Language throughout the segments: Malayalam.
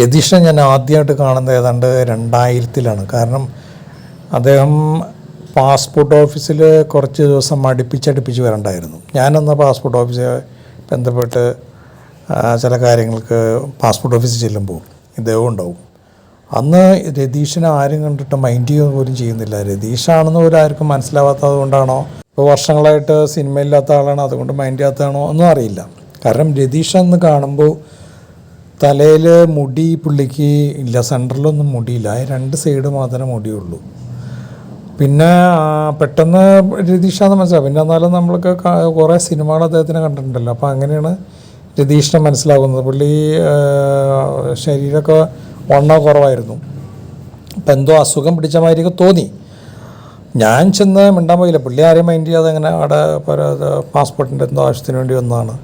രതീഷിനെ ഞാൻ ആദ്യമായിട്ട് കാണുന്നത് ഏതാണ്ട് രണ്ടായിരത്തിലാണ്. കാരണം അദ്ദേഹം പാസ്പോർട്ട് ഓഫീസിൽ കുറച്ച് ദിവസം അടുപ്പിച്ചടുപ്പിച്ച് വരണ്ടായിരുന്നു. ഞാനന്ന് പാസ്പോർട്ട് ഓഫീസിൽ ബന്ധപ്പെട്ട് ചില കാര്യങ്ങൾക്ക് പാസ്പോർട്ട് ഓഫീസിൽ ചെല്ലുമ്പോൾ ഇദ്ദേഹം ഉണ്ടാവും. അന്ന് രതീഷിനെ ആരും കണ്ടിട്ട് മൈൻഡ് ചെയ്യുക പോലും ചെയ്യുന്നില്ല. രതീഷാണെന്ന് പോലും ആർക്കും മനസ്സിലാവാത്തത് കൊണ്ടാണോ? ഇപ്പോൾ വർഷങ്ങളായിട്ട് സിനിമയില്ലാത്ത ആളാണ്? അതുകൊണ്ട് മൈൻഡ് ചെയ്യാത്തതാണോ? ഒന്നും അറിയില്ല. കാരണം രതീഷ് എന്ന് കാണുമ്പോൾ തലയിൽ മുടി പുള്ളിക്ക് ഇല്ല സെന്ററിലൊന്നും മുടിയില്ല. രണ്ട് സൈഡ് മാത്രമേ മുടിയുള്ളൂ. പിന്നെ പെട്ടെന്ന് രതീഷാന്ന് മനസ്സിലാവും പിന്നെ എന്നാലും നമ്മൾക്ക് കുറേ സിനിമകൾ അദ്ദേഹത്തിന് കണ്ടിട്ടുണ്ടല്ലോ. അപ്പോൾ അങ്ങനെയാണ് രതീഷിനെ മനസ്സിലാകുന്നത്. പുള്ളി ശരീരമൊക്കെ വണ്ണ കുറവായിരുന്നു. അപ്പം എന്തോ അസുഖം പിടിച്ച മാതിരിയൊക്കെ തോന്നി. ഞാൻ ചെന്ന് മിണ്ടാൻ പോയില്ല. പുള്ളി ആരെയും മൈൻഡ് ചെയ്യാതെ അങ്ങനെ അവിടെ പാസ്പോർട്ടിന്റെ എന്തോ ആവശ്യത്തിന് വേണ്ടി വന്നതാണ്.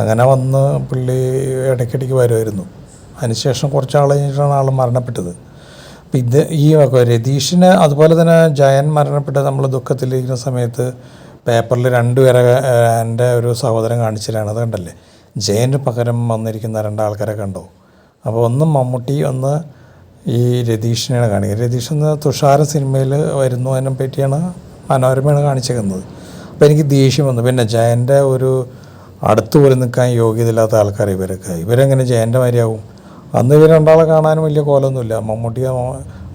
അങ്ങനെ വന്ന് പുള്ളി ഇടയ്ക്കിടയ്ക്ക് വരുമായിരുന്നു. അതിനുശേഷം കുറച്ച് ആൾ കഴിഞ്ഞിട്ടാണ് ആൾ മരണപ്പെട്ടത്. അപ്പം ഇത് ഈ രതീഷിന് അതുപോലെ തന്നെ ജയൻ മരണപ്പെട്ട് നമ്മൾ ദുഃഖത്തിലിരിക്കുന്ന സമയത്ത് പേപ്പറിൽ രണ്ടുപേരെ എന്റെ ഒരു സഹോദരൻ കാണിച്ചിട്ടാണ് അത് കണ്ടല്ലേ? ജയന് പകരം വന്നിരിക്കുന്ന രണ്ടാൾക്കാരെ കണ്ടോ. അപ്പോൾ ഒന്ന് മമ്മൂട്ടി ഒന്ന് ഈ രതീഷിനെയാണ് കാണിക്കുക രതീഷ് എന്ന തുഷാര സിനിമയിൽ വരുന്നു അതിനെ പറ്റിയാണ് മനോരമയാണ് കാണിച്ചേക്കുന്നത്. അപ്പോൾ എനിക്ക് ദേഷ്യം വന്നു. പിന്നെ ജയന്റെ ഒരു അടുത്ത് പോലും നിൽക്കാൻ യോഗ്യത യോഗ്യതയില്ലാത്ത ആൾക്കാർ ഇവരൊക്കെ. ഇവരെങ്ങനെ ജയന്റെ മാതിരിയാവും. അന്ന് ഇവർ രണ്ടാളെ കാണാനും വലിയ കോലമൊന്നുമില്ല. മമ്മൂട്ടി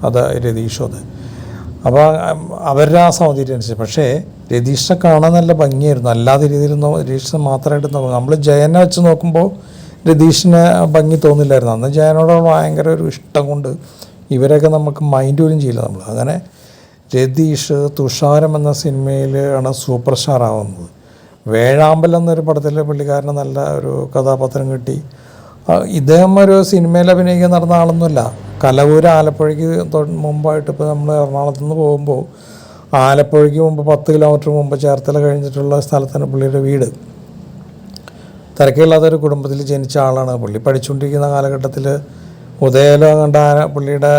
അത് രതീഷും അത്. അപ്പോൾ അവരുടെ ആ സൗന്ദര്യം അനുസരിച്ച് പക്ഷേ രതീഷിനെ കാണാൻ നല്ല ഭംഗിയായിരുന്നു. അല്ലാത്ത രീതിയിൽ രതീഷിനെ മാത്രമായിട്ട് നോക്കും നമ്മൾ ജയനെ വെച്ച് നോക്കുമ്പോൾ രതീഷിന് ഭംഗി തോന്നില്ലായിരുന്നു. അന്ന് ജയനോട് ഭയങ്കര ഒരു ഇഷ്ടം കൊണ്ട് ഇവരൊക്കെ നമുക്ക് മൈൻഡ് പോലും ചെയ്യില്ല നമ്മൾ. അങ്ങനെ രതീഷ് തുഷാരം എന്ന സിനിമയിലാണ് സൂപ്പർ സ്റ്റാർ ആവുന്നത്. വേഴാമ്പൽ എന്നൊരു പടത്തിൽ പുള്ളിക്കാരന് നല്ല ഒരു കഥാപാത്രം കിട്ടി. ഇദ്ദേഹം ഒരു സിനിമയിൽ അഭിനയിക്കാൻ നടന്ന ആളൊന്നുമില്ല. കലവൂർ ആലപ്പുഴയ്ക്ക് മുമ്പായിട്ട് ഇപ്പോൾ നമ്മൾ എറണാകുളത്ത് നിന്ന് പോകുമ്പോൾ ആലപ്പുഴയ്ക്ക് മുമ്പ് പത്ത് കിലോമീറ്റർ മുമ്പ് ചേർത്തല കഴിഞ്ഞിട്ടുള്ള സ്ഥലത്താണ് പുള്ളിയുടെ വീട്. തിരക്കില്ലാത്തൊരു കുടുംബത്തിൽ ജനിച്ച ആളാണ് പുള്ളി. പഠിച്ചുകൊണ്ടിരിക്കുന്ന കാലഘട്ടത്തിൽ ഉദയലോ കണ്ട പുള്ളിയുടെ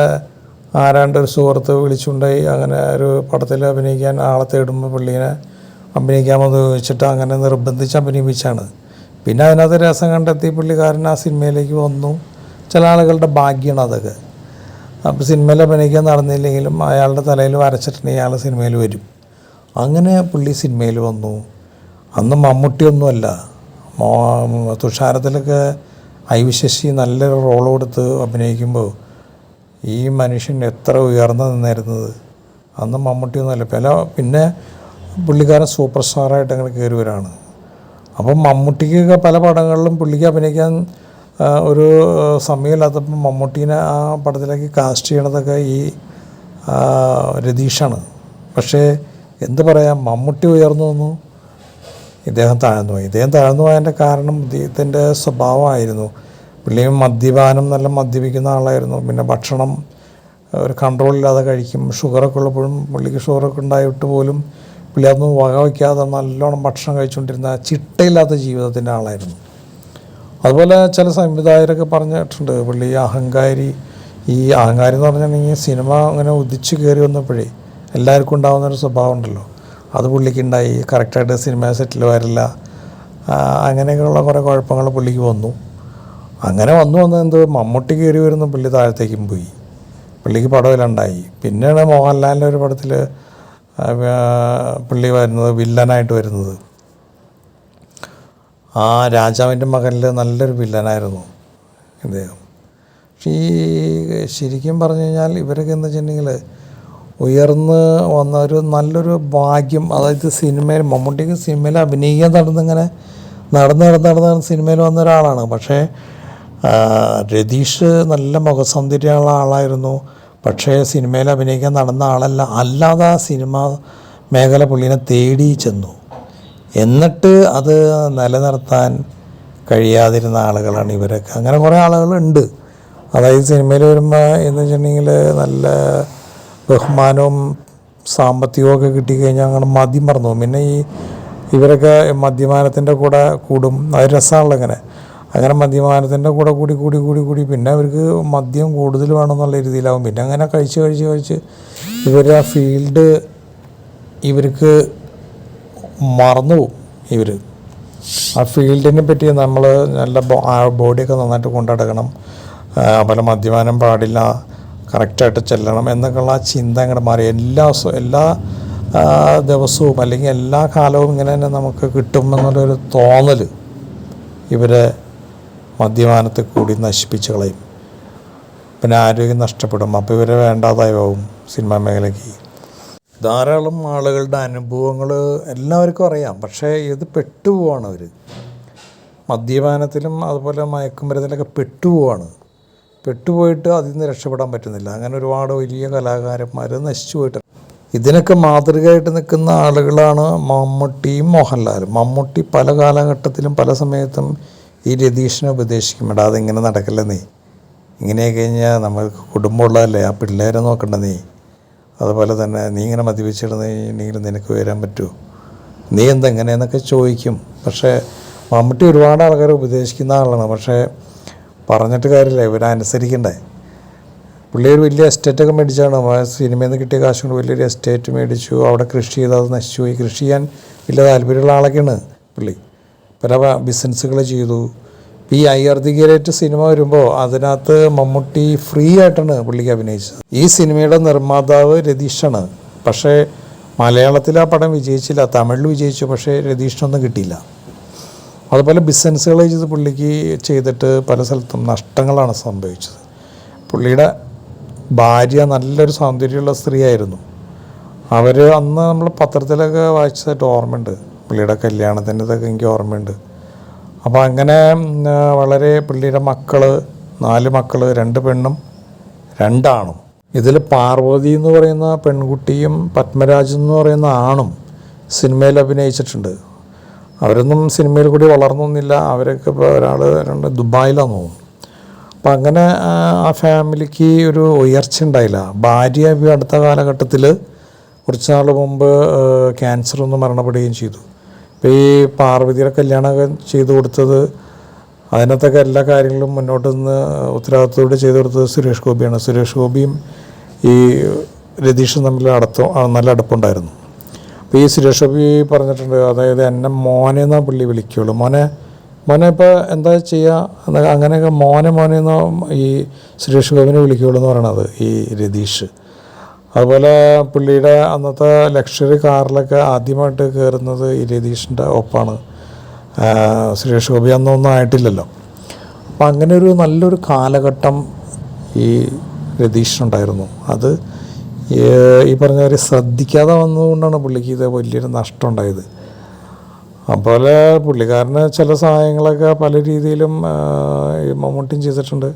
ആരാണ്ട് ഒരു സുഹൃത്ത് വിളിച്ചുകൊണ്ടായി അങ്ങനെ ഒരു പടത്തിൽ അഭിനയിക്കാൻ ആളെ തേടുമ്പോൾ പുള്ളീനെ അഭിനയിക്കാമെന്ന് ചോദിച്ചിട്ട് അങ്ങനെ നിർബന്ധിച്ച് അഭിനയിപ്പിച്ചാണ്. പിന്നെ അതിനകത്ത് രസം കണ്ടെത്തി പുള്ളിക്കാരൻ ആ സിനിമയിലേക്ക് വന്നു. ചില ആളുകളുടെ ഭാഗ്യമാണ് അതൊക്കെ. അപ്പോൾ സിനിമയിൽ അഭിനയിക്കാൻ നടന്നില്ലെങ്കിലും അയാളുടെ തലയിൽ വരച്ചിട്ടുണ്ടെങ്കിൽ അയാൾ സിനിമയിൽ വരും. അങ്ങനെ പുള്ളി സിനിമയിൽ വന്നു. അന്ന് മമ്മൂട്ടിയൊന്നുമല്ല. തുഷാരത്തിലൊക്കെ ഐ വി നല്ലൊരു റോൾ കൊടുത്ത് അഭിനയിക്കുമ്പോൾ ഈ മനുഷ്യൻ എത്ര ഉയർന്നു നിന്നിരുന്നത്. അന്ന് മമ്മൂട്ടിയൊന്നുമല്ല. പല പിന്നെ പുള്ളിക്കാരൻ സൂപ്പർ സ്റ്റാറായിട്ട് അങ്ങനെ കയറി വരാണ് അപ്പം മമ്മൂട്ടിക്കൊക്കെ പല പടങ്ങളിലും പുള്ളിക്ക് അഭിനയിക്കാൻ ഒരു സമയമില്ലാത്തപ്പം മമ്മൂട്ടീനെ ആ പടത്തിലേക്ക് കാസ്റ്റ് ചെയ്യണതൊക്കെ ഈ രതീഷാണ്. പക്ഷേ എന്ത് പറയാം മമ്മൂട്ടി ഉയർന്നു വന്നു. ഇദ്ദേഹം താഴ്ന്നു പോയി. ഇദ്ദേഹം താഴ്ന്നു പോയതിന്റെ കാരണം ഇദ്ദേഹത്തിന്റെ സ്വഭാവമായിരുന്നു. പുള്ളിയും മദ്യപാനം നല്ല മദ്യപിക്കുന്ന ആളായിരുന്നു. പിന്നെ ഭക്ഷണം ഒരു കൺട്രോളില്ലാതെ കഴിക്കും. ഷുഗറൊക്കെ ഉള്ളപ്പോഴും പുള്ളിക്ക് ഷുഗറൊക്കെ ഉണ്ടായിട്ട് പോലും പുള്ളി അതൊന്നും വക വയ്ക്കാതെ നല്ലോണം ഭക്ഷണം കഴിച്ചുകൊണ്ടിരുന്ന ചിട്ടയില്ലാത്ത ജീവിതത്തിന്റെ ആളായിരുന്നു. അതുപോലെ ചില സംവിധായകരൊക്കെ പറഞ്ഞിട്ടുണ്ട് പുള്ളി അഹങ്കാരി. ഈ അഹങ്കാരി എന്ന് പറഞ്ഞിട്ടുണ്ടെങ്കിൽ സിനിമ അങ്ങനെ ഉദിച്ചു കയറി വന്നപ്പോഴേ എല്ലാവർക്കും ഉണ്ടാകുന്ന ഒരു സ്വഭാവം ഉണ്ടല്ലോ. അത് പുള്ളിക്ക് ഉണ്ടായി കറക്റ്റായിട്ട് സിനിമ സെറ്റിൽ വരില്ല. അങ്ങനെയൊക്കെയുള്ള കുറേ കുഴപ്പങ്ങൾ പുള്ളിക്ക് വന്നു. അങ്ങനെ വന്നു വന്ന് എന്ത് മമ്മൂട്ടി കയറി വരുന്ന പുള്ളി താഴത്തേക്കും പോയി. പുള്ളിക്ക് പടമിലുണ്ടായി പിന്നെയാണ് മോഹൻലാലിന്റെ ഒരു പടത്തിൽ പുള്ളി വരുന്നത് വില്ലനായിട്ട് വരുന്നത്. ആ രാജാവിന്റെ മകനിൽ നല്ലൊരു വില്ലനായിരുന്നു ഇദ്ദേഹം. പക്ഷേ ഈ ശരിക്കും പറഞ്ഞു കഴിഞ്ഞാൽ ഇവരൊക്കെ എന്ന് വെച്ചിട്ടുണ്ടെങ്കിൽ ഉയർന്ന് വന്ന ഒരു നല്ലൊരു ഭാഗ്യം അതായത് സിനിമയിൽ മമ്മൂട്ടിക്ക് സിനിമയിൽ അഭിനയിക്കാൻ നടന്നിങ്ങനെ നടന്ന് നടന്ന് നടന്ന് സിനിമയിൽ വന്ന ഒരാളാണ്. പക്ഷേ രതീഷ് നല്ല മുഖസൗന്ദര്യമുള്ള ആളായിരുന്നു. പക്ഷേ സിനിമയിൽ അഭിനയിക്കാൻ നടന്ന ആളല്ല. അല്ലാതെ ആ സിനിമ മേഖല പുള്ളിനെ തേടി ചെന്നു. എന്നിട്ട് അത് നിലനിർത്താൻ കഴിയാതിരുന്ന ആളുകളാണ് ഇവരൊക്കെ. അങ്ങനെ കുറേ ആളുകളുണ്ട്. അതായത് സിനിമയിൽ വരുമ്പോൾ എന്ന് വെച്ചിട്ടുണ്ടെങ്കിൽ നല്ല ബഹുമാനവും സാമ്പത്തികവും ഒക്കെ കിട്ടിക്കഴിഞ്ഞാൽ അങ്ങനെ മദ്യം മറന്നു പിന്നെ ഈ ഇവരൊക്കെ മദ്യപാനത്തിന്റെ കൂടെ കൂടും. അത് രസമാണല്ലോ ഇങ്ങനെ. അങ്ങനെ മദ്യപാനത്തിന്റെ കൂടെ കൂടി കൂടി കൂടി കൂടി പിന്നെ അവർക്ക് മദ്യം കൂടുതൽ വേണമെന്നുള്ള രീതിയിലാവും. പിന്നെ അങ്ങനെ കഴിച്ച് കഴിച്ച് കഴിച്ച് ഇവർ ആ ഫീൽഡ് ഇവർക്ക് മറന്നു പോകും ഇവർ ആ ഫീൽഡിനെ പറ്റി നമ്മൾ നല്ല ബോഡിയൊക്കെ നന്നായിട്ട് കൊണ്ടുനടക്കണം ആ, പല മദ്യപാനം പാടില്ല കറക്റ്റായിട്ട് ചെല്ലണം എന്നൊക്കെയുള്ള ആ ചിന്ത അങ്ങോട്ട് മാറി. എല്ലാ എല്ലാ ദിവസവും അല്ലെങ്കിൽ എല്ലാ കാലവും ഇങ്ങനെ തന്നെ നമുക്ക് കിട്ടുമെന്നുള്ളൊരു തോന്നൽ ഇവരെ മദ്യപാനത്തിൽ കൂടി നശിപ്പിച്ച് കളയും. പിന്നെ ആരോഗ്യം നഷ്ടപ്പെടും. അപ്പോൾ ഇവരെ വേണ്ടാതായി പോകും സിനിമാ മേഖലയ്ക്ക്. ധാരാളം ആളുകളുടെ അനുഭവങ്ങൾ എല്ലാവർക്കും അറിയാം. പക്ഷേ ഇത് പെട്ടുപോവാണ് അവർ മദ്യപാനത്തിലും അതുപോലെ മയക്കുമരുന്നിലൊക്കെ പെട്ടുപോവാണ്. പെട്ടുപോയിട്ട് അതിൽ നിന്ന് രക്ഷപ്പെടാൻ പറ്റുന്നില്ല. അങ്ങനെ ഒരുപാട് വലിയ കലാകാരന്മാർ നശിച്ചു പോയിട്ട്. ഇതിനൊക്കെ മാതൃകയായിട്ട് നിൽക്കുന്ന ആളുകളാണ് മമ്മൂട്ടിയും മോഹൻലാലും. മമ്മൂട്ടി പല കാലഘട്ടത്തിലും പല സമയത്തും ഈ രതീഷിനെ ഉപദേശിക്കും എടാ അതിങ്ങനെ നടക്കില്ല നീ? ഇങ്ങനെയൊക്കെ കഴിഞ്ഞാൽ നമ്മൾക്ക് കുടുംബമുള്ളതല്ലേ? ആ പിള്ളേരെ നോക്കണ്ട നീ. അതുപോലെ തന്നെ നീ ഇങ്ങനെ മദ്യപിച്ചിടുന്നെങ്കിൽ നിനക്ക് വരാൻ പറ്റുമോ നീ എന്തെങ്ങനെയെന്നൊക്കെ ചോദിക്കും. പക്ഷേ മമ്മൂട്ടി ഒരുപാട് ആൾക്കാരെ ഉപദേശിക്കുന്ന ആളാണ്. പക്ഷേ പറഞ്ഞിട്ട് കാര്യമില്ല ഇവരനുസരിക്കണ്ടേ പുള്ളി ഒരു വലിയ എസ്റ്റേറ്റൊക്കെ മേടിച്ചാണ്. സിനിമയിൽ നിന്ന് കിട്ടിയ കാശ് കൊണ്ട് വലിയൊരു എസ്റ്റേറ്റ് മേടിച്ചു. അവിടെ കൃഷി ചെയ്ത് അത് നശിച്ചു പോയി. കൃഷി ചെയ്യാൻ വലിയ താല്പര്യമുള്ള ആളൊക്കെയാണ് പുള്ളി. പല ബിസിനസ്സുകൾ ചെയ്തു. ഈ ഗ്രേറ്റ് സിനിമ വരുമ്പോൾ അതിനകത്ത് മമ്മൂട്ടി ഫ്രീ ആയിട്ടാണ് പുള്ളിക്ക് അഭിനയിച്ചത്. ഈ സിനിമയുടെ നിർമ്മാതാവ് രതീഷാണ്. പക്ഷേ മലയാളത്തിൽ ആ പടം വിജയിച്ചില്ല തമിഴിൽ വിജയിച്ചു പക്ഷേ രതീഷിനൊന്നും കിട്ടിയില്ല. അതുപോലെ ബിസിനസ്സുകൾ ചെയ്ത് പുള്ളിക്ക് ചെയ്തിട്ട് പല സ്ഥലത്തും നഷ്ടങ്ങളാണ് സംഭവിച്ചത്. പുള്ളിയുടെ ഭാര്യ നല്ലൊരു സൗന്ദര്യമുള്ള സ്ത്രീയായിരുന്നു. അവർ അന്ന് നമ്മൾ പത്രത്തിലൊക്കെ വായിച്ചതായിട്ട് ഓർമ്മയുണ്ട്. പുള്ളിയുടെ കല്യാണത്തിന്റെ ഇതൊക്കെ എനിക്ക് ഓർമ്മയുണ്ട്. അപ്പോൾ അങ്ങനെ വളരെ പുള്ളിയുടെ മക്കൾ നാല് മക്കൾ രണ്ട് പെണ്ണും രണ്ടാണും. ഇതിൽ പാർവതി എന്ന് പറയുന്ന പെൺകുട്ടിയും പത്മരാജ് എന്ന് പറയുന്ന ആണും സിനിമയിൽ അഭിനയിച്ചിട്ടുണ്ട്. അവരൊന്നും സിനിമയിൽ കൂടി വളർന്നൊന്നുമില്ല അവരൊക്കെ ഇപ്പോൾ ഒരാൾ രണ്ട് ദുബായിലാണെന്ന് തോന്നുന്നു. അപ്പം അങ്ങനെ ആ ഫാമിലിക്ക് ഒരു ഉയർച്ച ഉണ്ടായില്ല. ഭാര്യ അടുത്ത കാലഘട്ടത്തിൽ കുറച്ച് നാൾ മുമ്പ് ക്യാൻസർ ഒന്ന് മരണപ്പെടുകയും ചെയ്തു. ഇപ്പോൾ ഈ പാർവതിയുടെ കല്യാണമൊക്കെ ചെയ്തു കൊടുത്തത് അതിനകത്തൊക്കെ എല്ലാ കാര്യങ്ങളും മുന്നോട്ട് നിന്ന് ഉത്തരവാദിത്തത്തോടെ ചെയ്തു കൊടുത്തത് സുരേഷ് ഗോപിയാണ്. സുരേഷ് ഗോപിയും ഈ രതീഷും തമ്മിൽ അടുത്ത നല്ല അടുപ്പുണ്ടായിരുന്നു. അപ്പോൾ ഈ സുരേഷ് ഗോപി പറഞ്ഞിട്ടുണ്ട് അതായത് എന്നെ മോനെ എന്നാ പുള്ളി വിളിക്കുള്ളൂ. മോനെ മോനെ ഇപ്പോൾ എന്താ ചെയ്യുക അങ്ങനെയൊക്കെ മോനെ മോനെ എന്നോ ഈ സുരേഷ് ഗോപിനെ വിളിക്കുകയുള്ളൂ എന്ന് പറയണത് ഈ രതീഷ്. അതുപോലെ പുള്ളിയുടെ അന്നത്തെ ലക്ഷറി കാറിലൊക്കെ ആദ്യമായിട്ട് കയറുന്നത് ഈ രതീഷിന്റെ ഒപ്പാണ്. സുരേഷ് ഗോപി അന്നൊന്നും ആയിട്ടില്ലല്ലോ. അപ്പം അങ്ങനെ ഒരു നല്ലൊരു കാലഘട്ടം ഈ രതീഷിനുണ്ടായിരുന്നു. അത് ഈ ഈ പറഞ്ഞ കാര്യം ശ്രദ്ധിക്കാതെ വന്നതുകൊണ്ടാണ് പുള്ളിക്ക് ഇത് വലിയൊരു നഷ്ടം ഉണ്ടായത് അതുപോലെ പുള്ളിക്കാരന് ചില സഹായങ്ങളൊക്കെ പല രീതിയിലും മമ്മൂട്ടിയും ചെയ്തിട്ടുണ്ട്.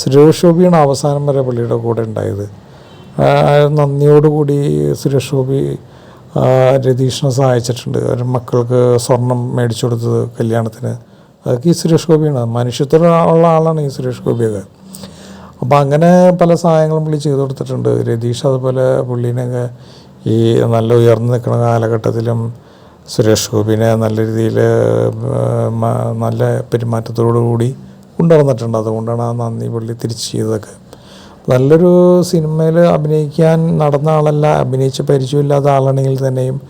സുരേഷ് ഗോപിയാണ് അവസാനം വരെ പുള്ളിയുടെ കൂടെ ഉണ്ടായത്. നന്ദിയോടുകൂടി സുരേഷ് ഗോപി രതീഷിനെ സഹായിച്ചിട്ടുണ്ട്. ഒരു മക്കൾക്ക് സ്വർണം മേടിച്ചു കൊടുത്തത് കല്യാണത്തിന്. അതൊക്കെ ഈ സുരേഷ് ഗോപിയാണ്. മനുഷ്യത്വം ഉള്ള ആളാണ് ഈ സുരേഷ് ഗോപിയൊക്കെ. അപ്പോൾ അങ്ങനെ പല സഹായങ്ങളും പുള്ളി ചെയ്തു കൊടുത്തിട്ടുണ്ട്. രതീഷ് അതുപോലെ പുള്ളീനെയൊക്കെ ഈ നല്ല ഉയർന്നു നിൽക്കുന്ന കാലഘട്ടത്തിലും സുരേഷ് ഗോപിനെ നല്ല രീതിയിൽ നല്ല പെരുമാറ്റത്തോടു കൂടി കൊണ്ടുവന്നിട്ടുണ്ട്. അതുകൊണ്ടാണ് ആ നന്ദി പുള്ളി തിരിച്ച് ചെയ്തതൊക്കെ. നല്ലൊരു സിനിമയിൽ അഭിനയിക്കാൻ നടന്ന ആളല്ല. അഭിനയിച്ച പരിചയമില്ലാത്ത ആളാണെങ്കിൽ തന്നെയും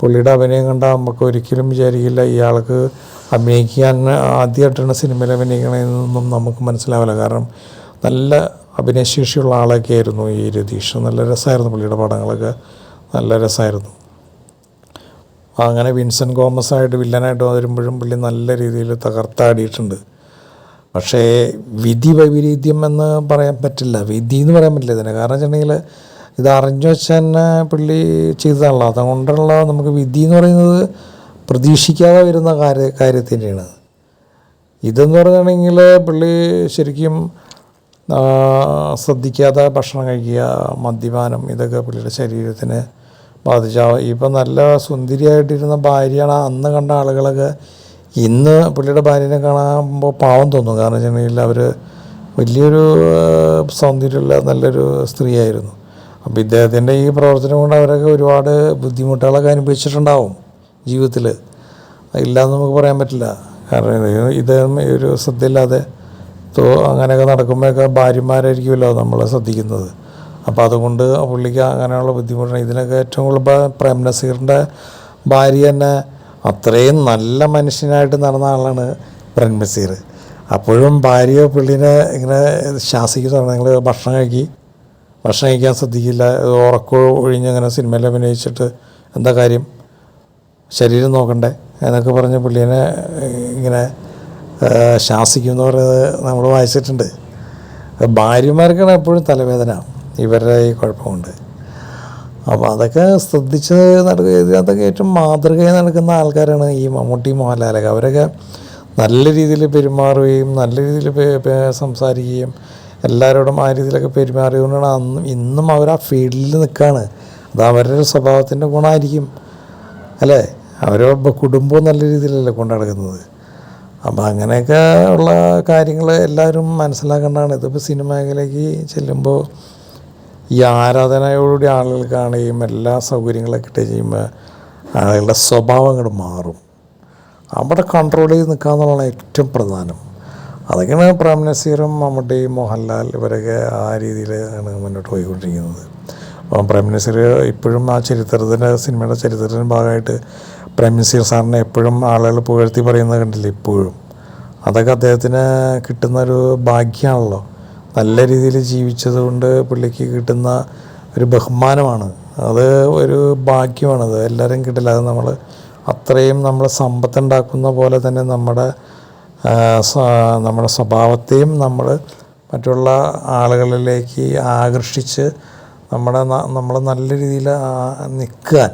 പുള്ളിയുടെ അഭിനയം കണ്ടാൽ നമുക്ക് ഒരിക്കലും വിചാരിക്കില്ല ഇയാൾക്ക് അഭിനയിക്കാൻ ആദ്യമായിട്ടാണ് സിനിമയിൽ അഭിനയിക്കണമെന്നൊന്നും നമുക്ക് മനസ്സിലാവില്ല. കാരണം നല്ല അഭിനയശേഷിയുള്ള ആളൊക്കെ ആയിരുന്നു ഈ രതീഷ്. നല്ല രസമായിരുന്നു പുള്ളിയുടെ പടങ്ങളൊക്കെ. നല്ല രസമായിരുന്നു. അങ്ങനെ വിൻസെന്റ് ഗോമസ് ആയിട്ട് വില്ലനായിട്ട് വരുമ്പോഴും പുള്ളി നല്ല രീതിയിൽ തകർത്താടിയിട്ടുണ്ട്. പക്ഷേ വിധി വൈപരീത്യം എന്ന് പറയാൻ പറ്റില്ല. വിധി എന്ന് പറയാൻ പറ്റില്ല. ഇതിന് കാരണം വെച്ചിട്ടുണ്ടെങ്കിൽ ഇത് അറിഞ്ഞു വെച്ച് തന്നെ പുള്ളി ചെയ്തതാണല്ലോ. അതുകൊണ്ടുള്ള നമുക്ക് വിധി എന്ന് പറയുന്നത് പ്രതീക്ഷിക്കാതെ വരുന്ന കാര്യ കാര്യത്തിന്റെയാണ്. ഇതെന്ന് പറയുകയാണെങ്കിൽ പുള്ളി ശരിക്കും ശ്രദ്ധിക്കാതെ ഭക്ഷണം കഴിക്കുക മദ്യപാനം ഇതൊക്കെ പുള്ളിയുടെ ശരീരത്തിന് ബാധിച്ച. ഇപ്പം നല്ല സുന്ദരിയായിട്ടിരുന്ന ഭാര്യയാണ്. അന്ന് കണ്ട ആളുകളൊക്കെ ഇന്ന് പുള്ളിയുടെ ഭാര്യനെ കാണുമ്പോൾ പാവം തോന്നും. കാരണം വെച്ചിട്ടുണ്ടെങ്കിൽ അവർ വലിയൊരു സൗന്ദര്യമുള്ള നല്ലൊരു സ്ത്രീയായിരുന്നു. അപ്പോൾ ഇദ്ദേഹത്തിന്റെ ഈ പ്രവർത്തനം കൊണ്ട് അവരൊക്കെ ഒരുപാട് ബുദ്ധിമുട്ടുകളൊക്കെ അനുഭവിച്ചിട്ടുണ്ടാവും ജീവിതത്തിൽ ഇല്ലയെന്ന് നമുക്ക് പറയാൻ പറ്റില്ല. കാരണം ഇദ്ദേഹം ഒരു ശ്രദ്ധയില്ലാതെ തോ അങ്ങനെയൊക്കെ നടക്കുമ്പോഴൊക്കെ ഭാര്യമാരായിരിക്കുമല്ലോ നമ്മൾ ശ്രദ്ധിക്കുന്നത്. അപ്പോൾ അതുകൊണ്ട് പുള്ളിക്ക് അങ്ങനെയുള്ള ബുദ്ധിമുട്ടാണ് ഇതിനൊക്കെ ഏറ്റവും കൂടുതൽ പ്രേം നസീറിന്റെ ഭാര്യ തന്നെ അത്രയും നല്ല മനുഷ്യനായിട്ട് നടന്ന ആളാണ് നസീർ അപ്പോഴും ഭാര്യയോ പിള്ളിനെ ഇങ്ങനെ ശാസിക്കുന്നതാണ് നിങ്ങൾ ഭക്ഷണം കഴിക്കി. ഭക്ഷണം കഴിക്കാൻ ശ്രദ്ധിക്കില്ല. ഉറക്കോ ഒഴിഞ്ഞ് അങ്ങനെ സിനിമയിൽ അഭിനയിച്ചിട്ട് എന്താ കാര്യം? ശരീരം നോക്കണ്ടേ എന്നൊക്കെ പറഞ്ഞ് പുള്ളിനെ ഇങ്ങനെ ശാസിക്കും എന്ന് പറയുന്നത് നമ്മൾ വായിച്ചിട്ടുണ്ട്. ഭാര്യമാർക്കാണ് എപ്പോഴും തലവേദന. ഇവരുടെ ഈ കുഴപ്പമുണ്ട്. അപ്പോൾ അതൊക്കെ ശ്രദ്ധിച്ച് നടക്കുക. ഇതിനകത്തൊക്കെ ഏറ്റവും മാതൃകയായി നടക്കുന്ന ആൾക്കാരാണ് ഈ മമ്മൂട്ടി മോഹൻലാലൊക്കെ. അവരൊക്കെ നല്ല രീതിയിൽ പെരുമാറുകയും നല്ല രീതിയിൽ സംസാരിക്കുകയും എല്ലാവരോടും ആ രീതിയിലൊക്കെ പെരുമാറിയതുകൊണ്ടാണ് അന്നും ഇന്നും അവർ ആ ഫീൽഡിൽ നിൽക്കുകയാണ് അത് അവരുടെ സ്വഭാവത്തിന്റെ ഗുണമായിരിക്കും. അല്ലേ? അവരുടെ കുടുംബവും നല്ല രീതിയിലല്ലേ കൊണ്ടു നടക്കുന്നത്. അപ്പോൾ അങ്ങനെയൊക്കെ ഉള്ള കാര്യങ്ങൾ എല്ലാവരും മനസ്സിലാക്കേണ്ടതാണ്. ഇതിപ്പോൾ സിനിമ മേഖലയ്ക്ക് ചെല്ലുമ്പോൾ ഈ ആരാധനയോടുകൂടി ആളുകൾ കാണുകയും എല്ലാ സൗകര്യങ്ങളൊക്കെ കിട്ടുകയും ചെയ്യുമ്പോൾ ആളുകളുടെ സ്വഭാവം അങ്ങോട്ട് മാറും. അവിടെ കൺട്രോൾ ചെയ്ത് നിൽക്കുക എന്നുള്ളതാണ് ഏറ്റവും പ്രധാനം. അതൊക്കെയാണ് പ്രേം നസീറും മമ്മൂട്ടിയും മോഹൻലാൽ ഇവരൊക്കെ ആ രീതിയിലാണ് മുന്നോട്ട് പോയിക്കൊണ്ടിരിക്കുന്നത്. അപ്പം പ്രേം നസീർ ഇപ്പോഴും ആ ചരിത്രത്തിന്റെ സിനിമയുടെ ചരിത്രത്തിന്റെ ഭാഗമായിട്ട് പ്രേം നസീർ സാറിനെ എപ്പോഴും ആളുകൾ പുകഴ്ത്തി പറയുന്നത് കണ്ടില്ല ഇപ്പോഴും. അതൊക്കെ അദ്ദേഹത്തിന് കിട്ടുന്നൊരു ഭാഗ്യമാണല്ലോ. നല്ല രീതിയിൽ ജീവിച്ചത് കൊണ്ട് പുള്ളിക്ക് കിട്ടുന്ന ഒരു ബഹുമാനമാണ്. അത് ഒരു ഭാഗ്യമാണത് എല്ലാവരും കിട്ടില്ല. അത് നമ്മൾ അത്രയും നമ്മൾ സമ്പത്തുണ്ടാക്കുന്ന പോലെ തന്നെ നമ്മുടെ നമ്മുടെ സ്വഭാവത്തെയും നമ്മൾ മറ്റുള്ള ആളുകളിലേക്ക് ആകർഷിച്ച് നമ്മുടെ നമ്മൾ നല്ല രീതിയിൽ നിൽക്കാൻ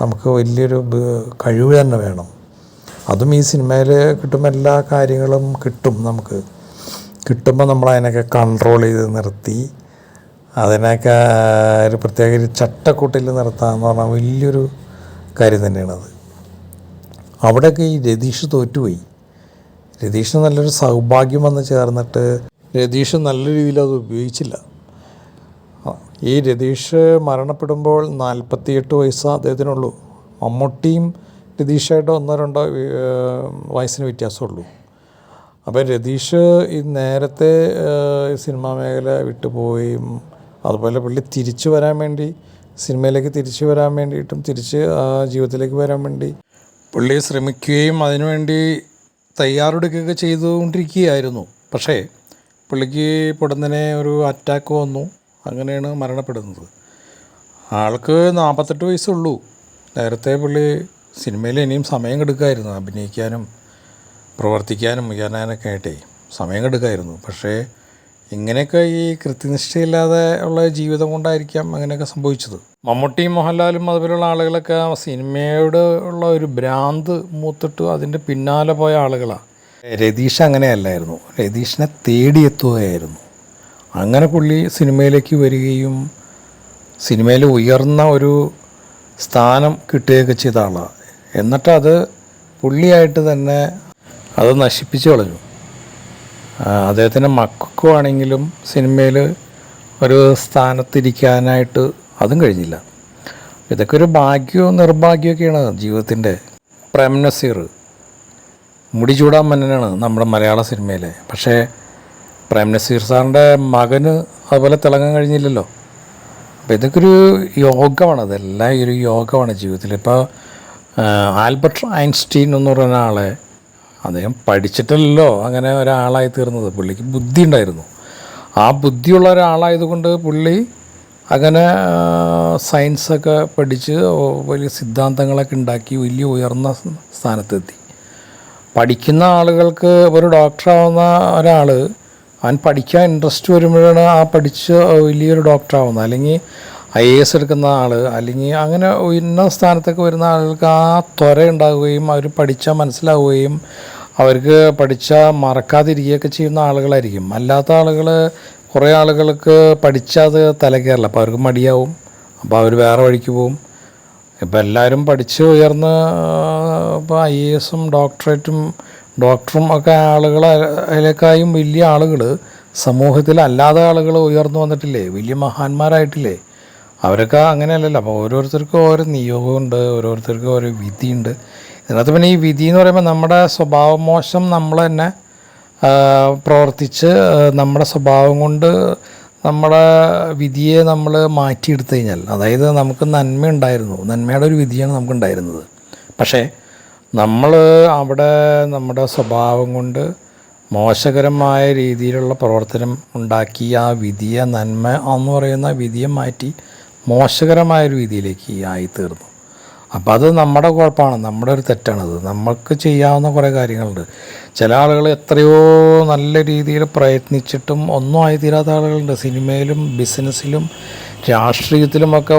നമുക്ക് വലിയൊരു കഴിവ് തന്നെ വേണം. അതും ഈ സിനിമയിൽ കിട്ടും. എല്ലാ കാര്യങ്ങളും കിട്ടും നമുക്ക്. കിട്ടുമ്പോൾ നമ്മൾ അതിനൊക്കെ കൺട്രോൾ ചെയ്ത് നിർത്തി. അതിനൊക്കെ ഒരു പ്രത്യേക ഒരു ചട്ടക്കൂട്ടിൽ നിർത്താമെന്ന് പറഞ്ഞാൽ വലിയൊരു കാര്യം തന്നെയാണത് അവിടെയൊക്കെ ഈ രതീഷ് തോറ്റുപോയി. രതീഷ് നല്ലൊരു സൗഭാഗ്യം വന്ന് ചേർന്നിട്ട് രതീഷ് നല്ല രീതിയിൽ അത് ഉപയോഗിച്ചില്ല. ഈ രതീഷ് മരണപ്പെടുമ്പോൾ നാൽപ്പത്തിയെട്ട് വയസ്സ് അദ്ദേഹത്തിനുള്ളൂ. മമ്മൂട്ടിയും രതീഷായിട്ട് ഒന്നോ രണ്ടോ വയസ്സിന് വ്യത്യാസമുള്ളൂ. അപ്പോൾ രതീഷ് ഈ നേരത്തെ സിനിമാ മേഖല വിട്ടുപോവുകയും അതുപോലെ പുള്ളി തിരിച്ചു വരാൻ വേണ്ടി സിനിമയിലേക്ക് തിരിച്ചു വരാൻ വേണ്ടിയിട്ടും തിരിച്ച് ജീവിതത്തിലേക്ക് വരാൻ വേണ്ടി പുള്ളി ശ്രമിക്കുകയും അതിനുവേണ്ടി തയ്യാറെടുക്കുകയൊക്കെ ചെയ്തുകൊണ്ടിരിക്കുകയായിരുന്നു. പക്ഷേ പുള്ളിക്ക് പൊടുന്നനെ ഒരു അറ്റാക്ക് വന്നു. അങ്ങനെയാണ് മരണപ്പെടുന്നത്. ആൾക്ക് നാൽപ്പത്തെട്ട് വയസ്സുള്ളൂ. നേരത്തെ പുള്ളി സിനിമയിൽ ഇനിയും സമയം കെടുക്കായിരുന്നു. അഭിനയിക്കാനും പ്രവർത്തിക്കാനും ചെയ്യാനൊക്കെ ആയിട്ടേ സമയം കെടുക്കായിരുന്നു. പക്ഷേ ഇങ്ങനെയൊക്കെ ഈ കൃത്യനിഷ്ഠയില്ലാതെ ഉള്ള ജീവിതം കൊണ്ടായിരിക്കാം അങ്ങനെയൊക്കെ സംഭവിച്ചത്. മമ്മൂട്ടിയും മോഹൻലാലും അതുപോലെയുള്ള ആളുകളൊക്കെ സിനിമയോട് ഉള്ള ഒരു ഭ്രാന്ത് മൂത്തിട്ട് അതിന്റെ പിന്നാലെ പോയ ആളുകളാണ് രതീഷ് അങ്ങനെയല്ലായിരുന്നു. രതീഷിനെ തേടിയെത്തുകയായിരുന്നു. അങ്ങനെ പുള്ളി സിനിമയിലേക്ക് വരികയും സിനിമയിൽ ഉയർന്ന ഒരു സ്ഥാനം കിട്ടുകയൊക്കെ ചെയ്ത ആളാണ് എന്നിട്ടത് പുള്ളിയായിട്ട് തന്നെ അത് നശിപ്പിച്ചു കളഞ്ഞു. അദ്ദേഹത്തിന്റെ മക്കൾക്കുവാണെങ്കിലും സിനിമയിൽ ഒരു സ്ഥാനത്തിരിക്കാനായിട്ട് അതും കഴിഞ്ഞില്ല. ഇതൊക്കെ ഒരു ഭാഗ്യവും നിർഭാഗ്യമൊക്കെയാണ് ജീവിതത്തിന്റെ പ്രേം നസീർ മുടി ചൂടാൻ മന്നനാണ് നമ്മുടെ മലയാള സിനിമയിലെ. പക്ഷേ പ്രേം നസീർ സാറിന്റെ മകന് അതുപോലെ തിളങ്ങാൻ കഴിഞ്ഞില്ലല്ലോ. അപ്പോൾ ഇതൊക്കെ ഒരു യോഗമാണ്. അതെല്ലാം ഒരു യോഗമാണ് ജീവിതത്തിൽ ഇപ്പോൾ ആൽബർട്ട് ഐൻസ്റ്റീൻ എന്ന് പറയുന്ന ആളെ അദ്ദേഹം പഠിച്ചിട്ടല്ലോ അങ്ങനെ ഒരാളായി തീർന്നത്. പുള്ളിക്ക് ബുദ്ധി ഉണ്ടായിരുന്നു ആ ബുദ്ധിയുള്ള ഒരാളായതുകൊണ്ട് പുള്ളി അങ്ങനെ സയൻസൊക്കെ പഠിച്ച് വലിയ സിദ്ധാന്തങ്ങളൊക്കെ ഉണ്ടാക്കി വലിയ ഉയർന്ന സ്ഥാനത്തെത്തി. പഠിക്കുന്ന ആളുകൾക്ക് ഒരു ഡോക്ടറാവുന്ന ഒരാൾ അവൻ പഠിക്കാൻ ഇൻട്രസ്റ്റ് വരുമ്പോഴാണ് ആ പഠിച്ച് വലിയൊരു ഡോക്ടറാവുന്നത്. അല്ലെങ്കിൽ ഐ എ എസ് എടുക്കുന്ന ആൾ അല്ലെങ്കിൽ അങ്ങനെ ഉയർന്ന സ്ഥാനത്തൊക്കെ വരുന്ന ആളുകൾക്ക് ആ ത്വര ഉണ്ടാകുകയും അവർ പഠിച്ചാൽ മനസ്സിലാവുകയും അവർക്ക് പഠിച്ചാൽ മറക്കാതിരിക്കുകയൊക്കെ ചെയ്യുന്ന ആളുകളായിരിക്കും. അല്ലാത്ത ആളുകൾ കുറേ ആളുകൾക്ക് പഠിച്ചത് തലകയറില്ല അപ്പോൾ അവർക്ക് മടിയാവും. അപ്പോൾ അവർ വേറെ വഴിക്ക് പോവും. ഇപ്പം എല്ലാവരും പഠിച്ച് ഉയർന്ന് ഇപ്പോൾ ഐ എ എസും ഡോക്ടറേറ്റും ഡോക്ടറും ഒക്കെ ആളുകൾ അതിലേക്കായും വലിയ ആളുകൾ സമൂഹത്തിൽ അല്ലാതെ ആളുകൾ ഉയർന്നു വന്നിട്ടില്ലേ? വലിയ മഹാന്മാരായിട്ടില്ലേ? അവരൊക്കെ അങ്ങനെയല്ലല്ലോ. അപ്പോൾ ഓരോരുത്തർക്കും ഓരോ നിയോഗമുണ്ട് ഓരോരുത്തർക്കും ഓരോ വിധിയുണ്ട്. ഇതിനകത്ത് പിന്നെ ഈ വിധി എന്ന് പറയുമ്പോൾ നമ്മുടെ സ്വഭാവമോശം നമ്മൾ തന്നെ പ്രവർത്തിച്ച് നമ്മുടെ സ്വഭാവം കൊണ്ട് നമ്മുടെ വിധിയെ നമ്മൾ മാറ്റിയെടുത്തു കഴിഞ്ഞാൽ അതായത് നമുക്ക് നന്മ ഉണ്ടായിരുന്നു. നന്മയുടെ ഒരു വിധിയാണ് നമുക്ക് ഉണ്ടായിരുന്നത്. പക്ഷേ നമ്മൾ അവിടെ നമ്മുടെ സ്വഭാവം കൊണ്ട് മോശകരമായ രീതിയിലുള്ള പ്രവർത്തനം ഉണ്ടാക്കി ആ വിധിയെ നന്മ എന്ന് പറയുന്ന വിധിയെ മാറ്റി മോശകരമായ രീതിയിലേക്ക് ആയിത്തീർന്നു. അപ്പോൾ അത് നമ്മുടെ കുഴപ്പമാണ്. നമ്മുടെ ഒരു തെറ്റാണത് നമുക്ക് ചെയ്യാവുന്ന കുറേ കാര്യങ്ങളുണ്ട്. ചില ആളുകൾ എത്രയോ നല്ല രീതിയിൽ പ്രയത്നിച്ചിട്ടും ഒന്നും ആയിത്തീരാത്ത ആളുകളുണ്ട്. സിനിമയിലും ബിസിനസ്സിലും രാഷ്ട്രീയത്തിലുമൊക്കെ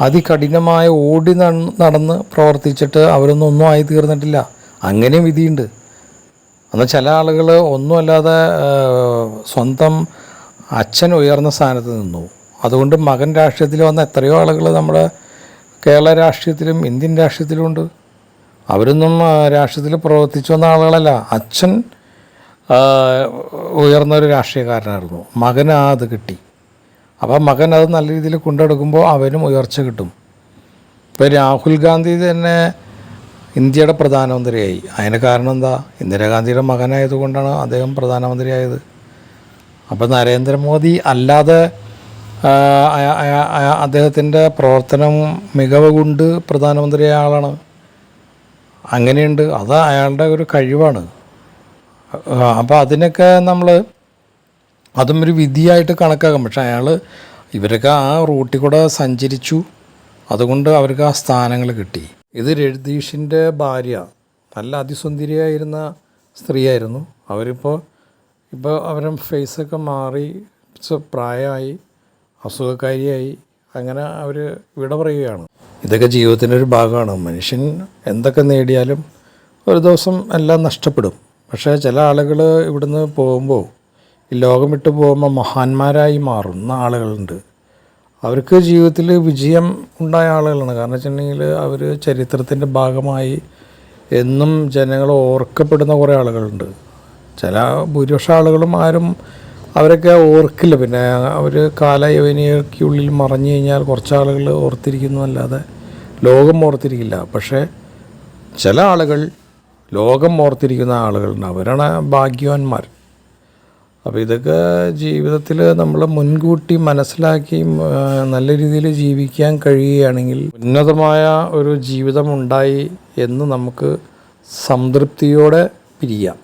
അതികഠിനമായ ഓടി നടന്ന് പ്രവർത്തിച്ചിട്ട് അവരൊന്നും ഒന്നും ആയി തീർന്നിട്ടില്ല അങ്ങനെയും വിധിയുണ്ട്. എന്നാൽ ചില ആളുകൾ ഒന്നുമല്ലാതെ സ്വന്തം അച്ഛൻ ഉയർന്ന സ്ഥാനത്ത് നിന്നു. അതുകൊണ്ട് മകൻ രാഷ്ട്രീയത്തിൽ വന്ന എത്രയോ ആളുകൾ നമ്മുടെ കേരള രാഷ്ട്രീയത്തിലും ഇന്ത്യൻ രാഷ്ട്രീയത്തിലും ഉണ്ട്. അവരൊന്നും രാഷ്ട്രീയത്തിൽ പ്രവർത്തിച്ചു വന്ന ആളുകളല്ല. അച്ഛൻ ഉയർന്ന ഒരു രാഷ്ട്രീയക്കാരനായിരുന്നു. മകന് അത് കിട്ടി. അപ്പോൾ മകൻ അത് നല്ല രീതിയിൽ കൊണ്ടെടുക്കുമ്പോൾ അവനും ഉയർച്ച കിട്ടും. ഇപ്പോൾ രാഹുൽ ഗാന്ധി തന്നെ ഇന്ത്യയുടെ പ്രധാനമന്ത്രിയായി. അതിന് കാരണം എന്താ? ഇന്ദിരാഗാന്ധിയുടെ മകനായതുകൊണ്ടാണ് അദ്ദേഹം പ്രധാനമന്ത്രിയായത്. അപ്പോൾ നരേന്ദ്രമോദി അല്ലാതെ അദ്ദേഹത്തിന്റെ പ്രവർത്തനം മികവ് കൊണ്ട് പ്രധാനമന്ത്രിയായ ആളാണ്. അങ്ങനെയുണ്ട്. അത് അയാളുടെ ഒരു കഴിവാണ്. അപ്പോൾ അതിനൊക്കെ നമ്മൾ അതും ഒരു വിധിയായിട്ട് കണക്കാക്കും. പക്ഷെ അയാൾ ഇവരൊക്കെ ആ റൂട്ടിൽ കൂടെ സഞ്ചരിച്ചു. അതുകൊണ്ട് അവർക്ക് ആ സ്ഥാനങ്ങൾ കിട്ടി. ഇത് രജതീഷിന്റെ ഭാര്യ. നല്ല അതിസുന്ദരിയായിരുന്ന സ്ത്രീയായിരുന്നു. അവരിപ്പോൾ ഇപ്പോൾ അവരുടെ ഫേസൊക്കെ മാറി. പ്രായമായി. അസുഖക്കാരിയായി അങ്ങനെ അവർ വിട പറയുകയാണ്. ഇതൊക്കെ ജീവിതത്തിന്റെ ഒരു ഭാഗമാണ്. മനുഷ്യൻ എന്തൊക്കെ നേടിയാലും ഒരു ദിവസം എല്ലാം നഷ്ടപ്പെടും. പക്ഷേ ചില ആളുകൾ ഇവിടുന്ന് പോകുമ്പോൾ ഈ ലോകം വിട്ട് പോകുമ്പോൾ മഹാന്മാരായി മാറുന്ന ആളുകളുണ്ട്. അവർക്ക് ജീവിതത്തിൽ വിജയം ഉണ്ടായ ആളുകളാണ്. കാരണം വെച്ചിട്ടുണ്ടെങ്കിൽ അവർ ചരിത്രത്തിന്റെ ഭാഗമായി എന്നും ജനങ്ങൾ ഓർക്കപ്പെടുന്ന കുറേ ആളുകളുണ്ട്. ചില ഭൂരിപക്ഷ ആളുകളും ആരും അവരൊക്കെ ഓർക്കില്ല. പിന്നെ അവർ കാലയവനിക്കുള്ളിൽ മറഞ്ഞു കഴിഞ്ഞാൽ കുറച്ച് ആളുകൾ ഓർത്തിരിക്കുന്നു അല്ലാതെ ലോകം ഓർത്തിരിക്കില്ല. പക്ഷേ ചില ആളുകൾ ലോകം ഓർത്തിരിക്കുന്ന ആളുകളുണ്ട് അവരാണ് ഭാഗ്യവാന്മാർ. അപ്പോൾ ഇതൊക്കെ ജീവിതത്തിൽ നമ്മൾ മുൻകൂട്ടി മനസ്സിലാക്കി നല്ല രീതിയിൽ ജീവിക്കാൻ കഴിയുകയാണെങ്കിൽ ഉന്നതമായ ഒരു ജീവിതം ഉണ്ടായി എന്ന് നമുക്ക് സംതൃപ്തിയോടെ പിരിയാം.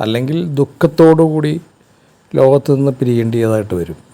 അല്ലെങ്കിൽ ദുഃഖത്തോടു കൂടി ലോകത്ത് നിന്ന് പിരിയേണ്ടിയതായിട്ട് വരും.